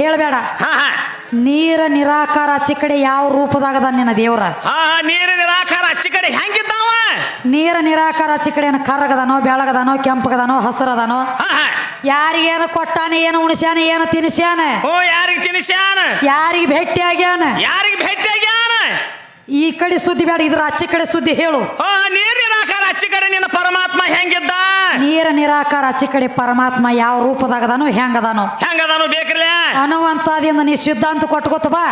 ಹೇಳಬೇಡ. ನೀರ ನಿರಾಕಾರ ಚಿಕ್ಕಡೆ ಕಡೆ ಯಾವ ರೂಪದಾಗದ ನಿನ್ನ ದೇವ್ರ? ನೀರ ನೀರು ನಿರಾಕಾರ ಅಚ್ಚಿ ಕಡೆ ಹೆಂಗಿದ್ದಾವ? ನೀರ ನಿರಾಕಾರ ಚಿಕ್ಕಡೆ ಕಡೆ ಏನು ಕರಗದನೋ ಬೆಳಗದನೋ ಕೆಂಪಗದನೋ ಹಸರದನೋ? ಯಾರಿಗೇನು ಕೊಟ್ಟಾನೆ ಏನು ಉಣಿಸ್ಯಾನ ಏನು ತಿನ್ಸ್ಯಾನ? ಓ ಯಾರಿಗೆ ತಿನ್ಸ್ಯಾನ? ಯಾರಿಗೆ ಭೇಟಿ ಆಗ್ಯಾನ? ಯಾರಿಗೆ ಭೇಟಿ ಆಗ್ಯಾನ? ಈ ಕಡೆ ಸುದ್ದಿ ಬೇಡ ಇದ್ರ ಆಚೆ ಕಡೆ ಸುದ್ದಿ ಹೇಳು. ಓ ನೀರು ನಿರಾಕಾರ ಕಡೆ ನಿನ್ನ ಪರಮಾತ್ಮ ಹೆಂಗಿದ್ದ? ನೀರ ನಿರಾಕಾರ ಆಚೆ ಕಡೆ ಪರಮಾತ್ಮ ಯಾವ ರೂಪದಾಗದಾನು ಹೆಂಗದಾನು. ಹೆಂಗದಾನು ಬೇಕ್ರಲ್ಲ ಅನ್ನುವಂಥದಿಂದ ನೀ ಸಿದ್ಧಾಂತ ಕೊಟ್ಕೋತ ಬಾ.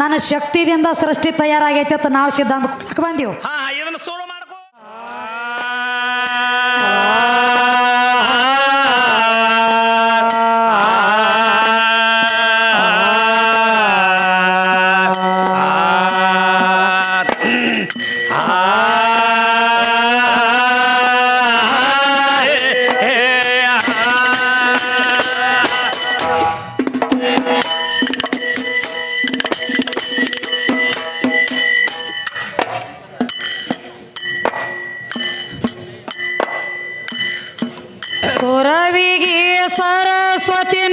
ನನ್ನ ಶಕ್ತಿದಿಂದ ಸೃಷ್ಟಿ ತಯಾರಾಗೈತೆ ಅಂತ ನಾವು ಸಿದ್ಧಾಂತ ಕೊಡ್ಲಕ್ ಬಂದೀವಿ.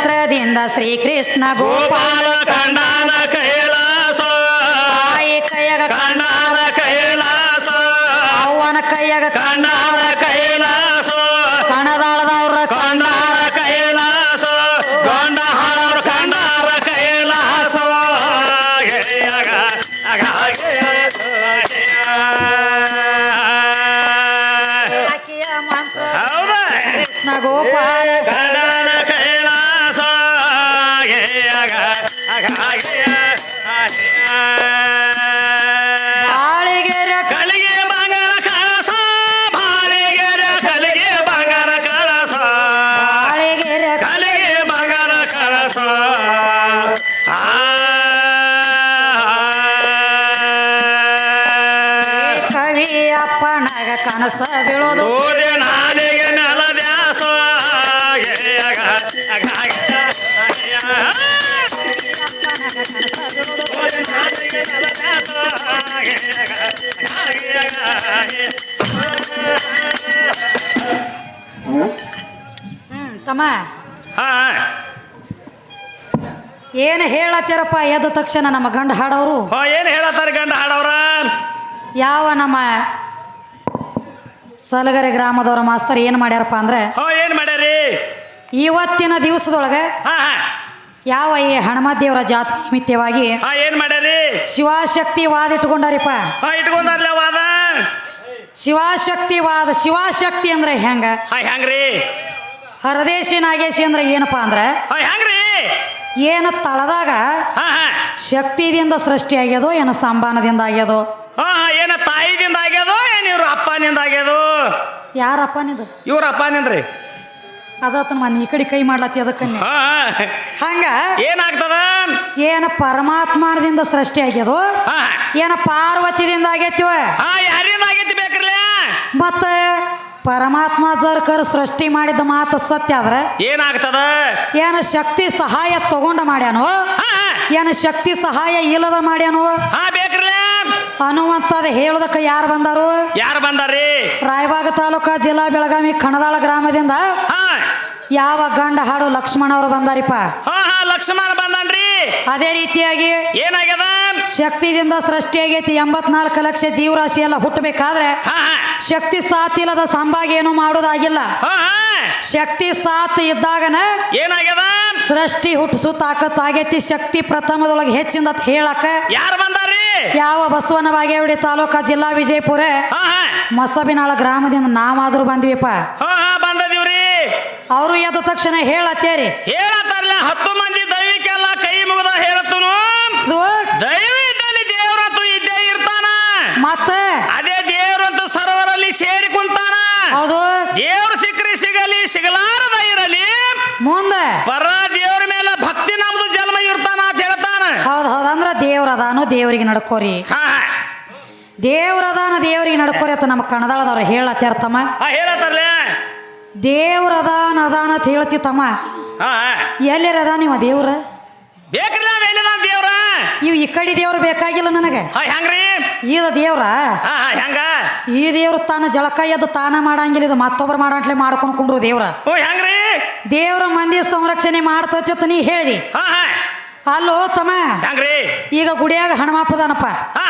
ಮಂತ್ರದಿಂದ ಶ್ರೀಕೃಷ್ಣ ಗೋಪಾಲ ಗೋಪಾಲ ಕಂಡಾನ ಕೈಲಾಸ. ತಾಯಿ ಕೈಯಾಗ ಕಂಡಾನ ಕೈಲಾಸ. ಅವನ ಕೈಯಾಗ ಕಂಡಾನ ಕವಿ ಅಪ್ಪಣಗ ಕನಸ ಬೀಳೋದು. ನಾಲಿಗೆ ನೆಲ ದ್ಯಾಸ ಹ್ಮ್ ತಮ್ಮ. ಏನು ಹೇಳತ್ತೀರಪ್ಪ ಎದ್ದ ತಕ್ಷಣ ನಮ್ಮ ಗಂಡ ಹಾಡೋರು? ಏನು ಹೇಳತ್ತಾರ ಗಂಡ ಹಾಡೋರ? ಯಾವ ನಮ್ಮ ಸಲಗರೆ ಗ್ರಾಮದವರ ಮಾಸ್ತರ್ ಏನು ಮಾಡ್ಯಾರಪ್ಪ ಅಂದ್ರೆ ಹೋ ಏನು ಮಾಡ್ಯಾರಿ? ಇವತ್ತಿನ ದಿವಸದೊಳಗೆ ಹಾ ಹಾ. ಯಾವ ಈ ಹನುಮತ್ ದೇವರ ಜಾತ್ರೆ ನಿಮಿತ್ತವಾಗಿ ಹಾ ಏನು ಮಾಡ್ಯಾರಿ? ಶಿವಶಕ್ತಿ ವಾದ ಇಟ್ಕೊಂಡಾರಿಪ್ಪ. ಹಾ ಇಟ್ಕೊಂಡಾರ್ಲೆ ವಾದ. ಶಿವಶಕ್ತಿ ವಾದ ಶಿವಶಕ್ತಿ ಅಂದ್ರೆ ಹೆಂಗ? ಹಾ ಹೆಂಗ್ರಿ? ಹರದೇಶಿ ನಾಗೇಶಿ ಅಂದ್ರೆ ಏನಪ್ಪ ಅಂದ್ರೆ ಹಾ ಹೆಂಗ್ರಿ? ಏನು ತಳದಾಗ ಹಾ ಹಾ. ಶಕ್ತಿದಿಂದ ಸೃಷ್ಟಿ ಆಗ್ಯದೋ ಏನ ಸಂಬಾನದಿಂದ ಆಗ್ಯದೋ ಹಾ ಏನ ತಾಯಿದಿಂದ ಆಗ್ಯದೋ ಏನ್ ಇವ್ರ ಅಪ್ಪನಿಂದ ಆಗ್ಯದು? ಯಾರಪ್ಪನಿದು? ಇವ್ರ ಅಪ್ಪನಿಂದ್ರಿ. ಅದತ್ತ ಮನೆ ಈ ಕಡೆ ಕೈ ಮಾಡ್ಲತ್ತಿ ಅದಕ್ಕೆ ಹಾ ಹಂಗ? ಏನಾಗ್ತದ? ಏನ ಪರಮಾತ್ಮದಿಂದ ಸೃಷ್ಟಿ ಆಗ್ಯದು? ಹಾ. ಏನ ಪಾರ್ವತಿದಿಂದ ಆಗೈತಿವ? ಹಾ ಯಾರಿಂದ ಆಗೈತಿ ಬೇಕ್ರಲ್ಲ? ಮತ್ತ ಪರಮಾತ್ಮ ಜರ್ಕರ್ ಸೃಷ್ಟಿ ಮಾಡಿದ ಮಾತು ಸತ್ಯ ಆದ್ರ? ಏನಾಗ್ತದ? ಏನ ಶಕ್ತಿ ಸಹಾಯ ತಗೊಂಡ ಮಾಡ್ಯಾನು? ಹಾ ಏನ ಶಕ್ತಿ ಸಹಾಯ ಇಲ್ಲದ ಮಾಡ್ಯಾನು? ಹಾ ಅನ್ನುವಂಥದ್ದು ಹೇಳೋದಕ್ಕ ಯಾರು ಬಂದಾರು? ಯಾರು ಬಂದಾರಿ ರಾಯಬಾಗ ತಾಲೂಕ ಜಿಲ್ಲಾ ಬೆಳಗಾವಿ ಕಣದಾಳ ಗ್ರಾಮದಿಂದ ಹಾ. ಯಾವ ಗಂಡ ಹಾಡು ಲಕ್ಷ್ಮಣ ಅವರು ಬಂದಾರಿಪ್ಪ? ಹಾ ಹಾ ಲಕ್ಷ್ಮಣ ಬಂದ್ರಿ ಅದೇ ರೀತಿಯಾಗಿ ಏನಾಗ್ಯದ? ಶಕ್ತಿದಿಂದ ಸೃಷ್ಟಿ ಆಗೈತಿ ಎಂಬತ್ನಾಲ್ಕು ಲಕ್ಷ ಜೀವರಾಶಿ ಎಲ್ಲ ಹುಟ್ಟಬೇಕಾದ್ರೆ ಹಾ ಹಾ. ಶಕ್ತಿ ಸಾತ್ ಇಲ್ಲದ ಸಂಭಾಗ ಏನು ಮಾಡೋದಾಗಿಲ್ಲ. ಹಾ ಹಾ. ಶಕ್ತಿ ಸಾತ್ ಇದ್ದಾಗನ ಏನಾಗ್ಯದ? ಸೃಷ್ಟಿ ಹುಟ್ಟಿಸು ತಾಕತ್ ಆಗೈತಿ ಶಕ್ತಿ ಪ್ರಥಮದೊಳಗೆ ಹೆಚ್ಚಿಂದ ಅಂತ ಹೇಳಕ ಯಾರು ಬಂದಾರಿ ಯಾವ ಬಸವನ ಬಾಗೇವಡಿ ತಾಲೂಕ ಜಿಲ್ಲಾ ವಿಜಯಪುರ? ಮಸಬಿನಾಳ ಗ್ರಾಮದಿಂದ ನಾವಾದ್ರೂ ಬಂದ್ವಿಪ್ಪ. ಬಂದದಿವ್ರಿ. ಅವರು ಎದ್ದ ತಕ್ಷಣ ಹೇಳತ್ತೇರಿ ಹೇಳತ್ತಾರಲ್ಲ ಹತ್ತು ಮಂದಿ ದೈವಿಕೆಲ್ಲ ಕೈ ಮುಗಿದ ಹೇಳತ್ತನು. ದೈವಿದಲ್ಲಿ ದೈವ ಇದ್ದಲ್ಲಿ ಇದ್ದೇ ಇರ್ತಾನ. ಮತ್ತ? ಅದೇ ದೇವ್ರಂತೂ ಸರ್ವರಲ್ಲಿ ಸೇರಿ ಕುಂತಾನ. ಹೌದು. ದೇವ್ರು ದೇವ್ರಿಗೆ ನಡ್ಕೋರಿ. ದೇವ್ರದಾನ ದೇವರಿಗೆ ನಡ್ಕೋರಿ ಅಂತ ನಮ್ಮ ಕನ್ನಡದವ್ರು ಹೇಳತ್ತಾರ ತಮ್ಮ. ದೇವ್ರದಾನ ಅದಾನ ಅಂತ ಹೇಳ್ತಿ ತಮ್ಮ. ಎಲ್ಲರ ಅದ ನಿಮ್ಮ ದೇವ್ರ? ಬೇಕ್ರಿಲ್ಲ ಮೇಲಿನ ದೇವ್ರ? ಇವು ಈ ಕಡೆ ದೇವ್ರ ಬೇಕಾಗಿಲ್ಲ ನನಗೆ. ಹೆಂಗ್ರಿ? ಇದ ದೇವ್ರ? ಹೆಂಗ? ಈ ದೇವ್ರ ತಾನ ಜಳಕ ಎದ್ದು ತಾನ ಮಾಡಂಗಿಲ್ಲ ಇದು ಮತ್ತೊಬ್ರು ಮಾಡಂಟ್ಲೆ ಮಾಡ್ಕೊಂಡು ಕುಂಡ್ರು ದೇವ್ರ. ಹೆಂಗ್ರಿ? ದೇವ್ರ ಮಂದಿ ಸಂರಕ್ಷಣೆ ಮಾಡ್ತತಿ ಅಂತ ನೀ ಹೇಳಿದಿ. ಅಲ್ಲೋ ತಮ್ಮ. ಹೆಂಗ್ರಿ? ಈಗ ಗುಡಿಯಾಗ ಹನುಮಪ್ಪದಾನಪ್ಪ ಹಾ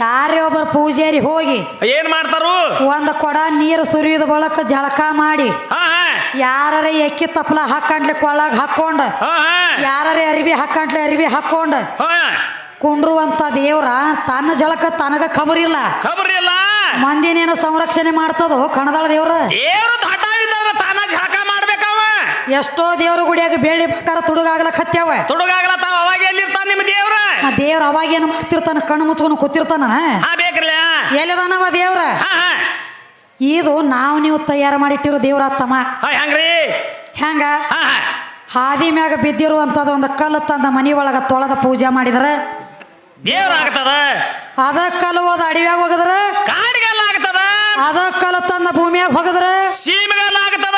ಯಾರೇ ಒಬ್ಬರು ಪೂಜಾರಿ ಹೋಗಿ ಏನ್ ಮಾಡ್ತಾರು? ಒಂದು ಕೊಡ ನೀರು ಸುರಿಯಿದ ಬಳಕ ಜಳಕ ಮಾಡಿ ಯಾರ ಎಕ್ಕಿ ತಪ್ಪಲ ಹಾಕಂಡ್ಲೆ ಒಳಗೆ ಹಾಕೊಂಡ ಯಾರೇ ಅರಿವಿ ಹಾಕಂಟ್ಲೆ ಅರಿವಿ ಹಾಕೊಂಡ ಕುಂಡ್ರುವಂತ ದೇವ್ರ ತನ್ನ ಜಳಕ ತನಗ ಖಬರಿಲ್ಲ ಖಬರಿಲ್ಲ ಮಂದಿನೇನ ಸಂರಕ್ಷಣೆ ಮಾಡ್ತದೋ ಕಣದಾಳ ದೇವ್ರ? ದೇವ್ರು ದೊಡ್ಡವಿದ್ದವ್ರ ತಾನ ಜಳಕ ಮಾಡ್ಬೇಕವ ಎಷ್ಟೋ ದೇವ್ರ ಗುಡಿಯಾಗ ಬೆಳ್ಳಿ ಬಂಗಾರ ತುಡುಗಾಗಲ ಹತ್ಯಾವ. ತುಡುಗಾಗಲ ತಾವ ಅವಾಗ ಎಲ್ಲಿರ್ತಾನ ನಿಮ್ಮ ದೇವ್ರ? ಆ ದೇವ್ರ ಅವಾಗ ಏನು ಮಾಡ್ತಿರ್ತಾನ? ಕಣ್ಣು ಮುಚ್ಕೊಂಡು ಕೂತಿರ್ತಾನ ಹಾ ಬೇಕ್ರಲ್ಲ ಎಲ್ಲಿದಾನವ ದೇವ್ರ? ಇದು ನಾವು ನೀವು ತಯಾರು ಮಾಡಿಟ್ಟಿರೋ ದೇವ್ರ ತಮ್ಮ ಹಾ ಹೆಂಗ್ರಿ? ಹೆಂಗ? ಹಾದಿ ಮ್ಯಾಗ ಬಿದ್ದಿರುವಂಥದ್ದು ಒಂದು ಕಲ್ಲು ತಂದ ಮನಿ ಒಳಗ ತೊಳೆದ ಪೂಜೆ ಮಾಡಿದ್ರೆ? ದೇವ್ರ ಆಗ್ತದ? ಅದ ಕಲ್ಲು ಹೋದ ಅಡಿವ್ಯಾಗ ಹೋಗದ್ರ? ಕಾಡಿಗೆಲ್ಲ ಆಗ್ತದ? ಅದ ಕಲ್ಲು ತಂದ ಭೂಮಿಯಾಗ ಹೋಗದ್ರ? ಸೀಮೆಗೆಲ್ಲ ಆಗ್ತದ?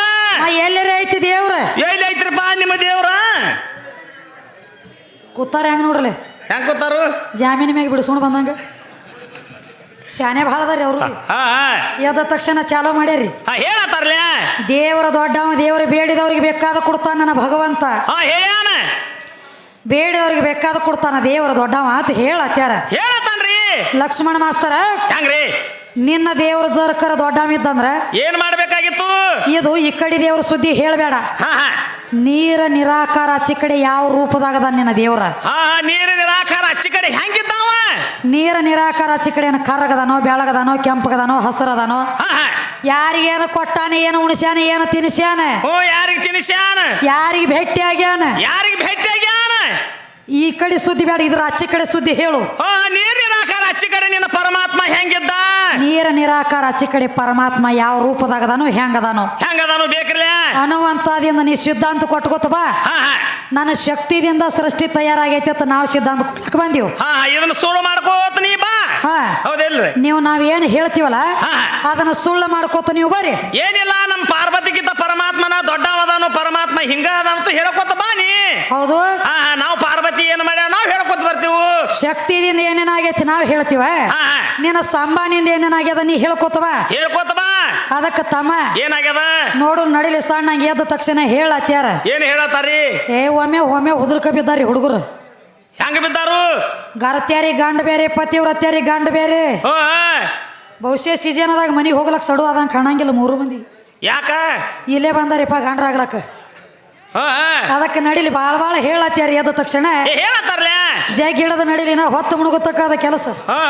ಎಲ್ಲರೇ ಐತಿ ದೇವ್ರ? ಎಲ್ಲಿ ಐತ್ರಿಪ್ಪ ನಿಮ್ಮ ದೇವ್ರ? ಕೂತಾರ ಹೆಂಗ್ ನೋಡ್ರಿ ಹೆಂಗ್ ಕೂತಾರು? ಜಾಮೀನ್ ಮ್ಯಾಗ ಬಿಡಿಸ್ಕೊಂಡು ಬಂದಂಗ. ಶಾನೆ ಭಾಳ ಅದಾರಿ ಅವ್ರು. ಎದ್ದ ತಕ್ಷಣ ಚಾಲೋ ಮಾಡ್ಯಾರಿ. ಹಾ ಹೇಳತ್ತಾರಲ್ಲ ದೇವರ ದೊಡ್ಡವ ದೇವರು ಬೇಡಿದವ್ರಿಗೆ ಬೇಕಾದ ಕೊಡ್ತಾನ ನನ್ನ ಭಗವಂತ. ಬೇಡಿದವ್ರಿಗೆ ಬೇಕಾದ ಕೊಡ್ತಾನ ದೇವರ ದೊಡ್ಡವ ಅಂತ ಹೇಳತ್ಯಾರ. ಹೇಳತ್ತಾನ್ರಿ. ಲಕ್ಷ್ಮಣ ಮಾಸ್ತರ. ಹೆಂಗ್ರಿ? ನಿನ್ನ ದೇವ್ರ ಜರ್ಕರ ದೊಡ್ಡವ ಇದ್ದಂದ್ರ ಏನ್ ಮಾಡ್ಬೇಕಾಗಿತ್ತು? ಇದು ಈ ಕಡೆ ದೇವ್ರ ಸುದ್ದಿ ಹೇಳಬೇಡ. ನೀರ ನಿರಾಕಾರ ಅಚ್ಚಿಕಡೆ ಕಡೆ ಯಾವ ರೂಪದಾಗದ ನಿನ್ನ ದೇವ್ರ? ನೀರ ನಿರಾಕಾರ ಅಚ್ಚಿ ಕಡೆ ಹೆಂಗಿದ್ದಾವ? ನೀರ ನಿರಾಕಾರ ಅಚ್ಚಿಕಡೆ ಕಡೆ ಏನು ಕರ್ರಗದನೋ ಬೆಳಗದನೋ ಕೆಂಪಗದಾನೋ ಹಸರದನೋ? ಯಾರಿಗೇನು ಕೊಟ್ಟಾನೆ ಏನು ಉಣಿಸ್ಯಾನ ಏನು ತಿನ್ಸ್ಯಾನ? ಓ ಯಾರಿಗೆ ತಿನಿಸ್ಯಾನ? ಯಾರಿಗೆ ಭೇಟಿ ಆಗ್ಯಾನ? ಯಾರಿಗೆ ಭೇಟಿಯಾಗ್ಯಾನ ಈ ಕಡೆ ಸುದ್ದಿ ಬೇಡ ಇದ್ರ ಅಚ್ಚಿ ಕಡೆ ಸುದ್ದಿ ಹೇಳು. ಹಾ ನೀರಿನ ನಿರಾಕಾರ ಅಚ್ಚಿ ಕಡೆ ನಿನ್ನ ಪರಮಾತ್ಮ ಹೆಂಗಿದ್ದ? ನೀರ ನಿರಾಕಾರ ಆಚೆ ಕಡೆ ಪರಮಾತ್ಮ ಯಾವ ರೂಪದಾಗದಾನು ಹೆಂಗದಾನು ಹೆಂಗದಾನು ಬೇಕ್ರಲ್ಲ ಅನ್ನುವಂಥದಿಂದ ನೀ ಸಿದ್ಧಾಂತ ಕೊಟ್ಕೋತ ಬಾ. ನನ್ನ ಶಕ್ತಿದಿಂದ ಸೃಷ್ಟಿ ತಯಾರಾಗೈತೆ ಅಂತ ನಾವು ಸಿದ್ಧಾಂತ ಕೊಡ್ಲಿಕ್ಕೆ ಬಂದೀವಿ. ಇದನ್ನ ಸುಳ್ಳು ಮಾಡ್ಕೋತ ನೀ ಬಾ. ಹೌದಿಲ್ರಿ. ನೀವು ನಾವೇನು ಹೇಳ್ತೀವಲ್ಲ. ಅದನ್ನ ಸುಳ್ಳು ಮಾಡ್ಕೋತ ನೀವು ಬರ್ರಿ. ಏನಿಲ್ಲ ನಮ್ಮ ಪಾರ್ವತಿಗಿಂತ ಪರಮಾತ್ಮನ ದೊಡ್ಡವದಾನು ಪರಮಾತ್ಮ ಹಿಂಗ ಅದಂತ ಹೇಳ್ಕೊತ ಬಾ ನೀ. ಹೌದು? ಹಾ ಹಾ, ನಾವು ಪಾರ್ವತಿ ಏನ್ ಮಾಡ್ಯಾವ ನಾವು ಹೇಳ್ಕೊತ ಬರ್ತೀವು. ಶಕ್ತಿದಿಂದ ಏನೇನಾಗೈತಿ ನಾವು ಹೇಳ್ತೀವ? ನಿನ್ನ ಸಂಬಾನಿಂದ ಏನೇನಾಗ್ಯದ ನೀ ಹೇಳ್ಕೊತವ ಹೇಳ್ಕೊತ ಬಾ. ಅದಕ್ಕೆ ತಮ್ಮ. ಏನಾಗ್ಯದ? ನೋಡು ನಡಿಲಿ ಸಣ್ಣ ಎದ್ದ ತಕ್ಷಣ ಹೇಳತ್ಯಾರ. ಏನ್ ಹೇಳತ್ತಾರಿ? ಏ ಒಮ್ಮೆ ಒಮ್ಮೆ ಉದುರ್ಕ ಬಿದ್ದಾರಿ ಹುಡುಗರು. ಹೆಂಗ ಬಿದ್ದಾರು? ಗರತ್ಯಾರಿ ಗಂಡ ಬೇರೆ ಪತಿವ್ರತ್ಯಾರಿ ಗಂಡ ಬೇರೆ. ಬಹುಶಃ ಸೀಸನ್ ಅದಾಗ ಸೀಸನದಾಗ ಮನೆಗೆ ಹೋಗ್ಲಕ್ ಸಡು ಅದಂಗೆ ಕಾಣಂಗಿಲ್ಲ ಮೂರು ಮಂದಿ. ಯಾಕ? ಇಲ್ಲೇ ಬಂದಾರಿಪ್ಪ ಗಂಡ್ರಾಗ್ಲಕ್ಕ ಹೋ. ಅದಕ್ಕೆ ನಡಿಲಿ ಬಾಳ ಬಾಳ ಹೇಳತ್ತಾರಿ ಅದ ತಕ್ಷಣ. ಏ ಹೇಳತ್ತಾರ್ಲೆ? ಜಗ್ ಹಿಡದ ನಡಿಲಿ ನಾ ಹೊತ್ತು ಮುಳುಗುತ್ತಕ್ಕಾದ ಕೆಲಸ. ಹಾ.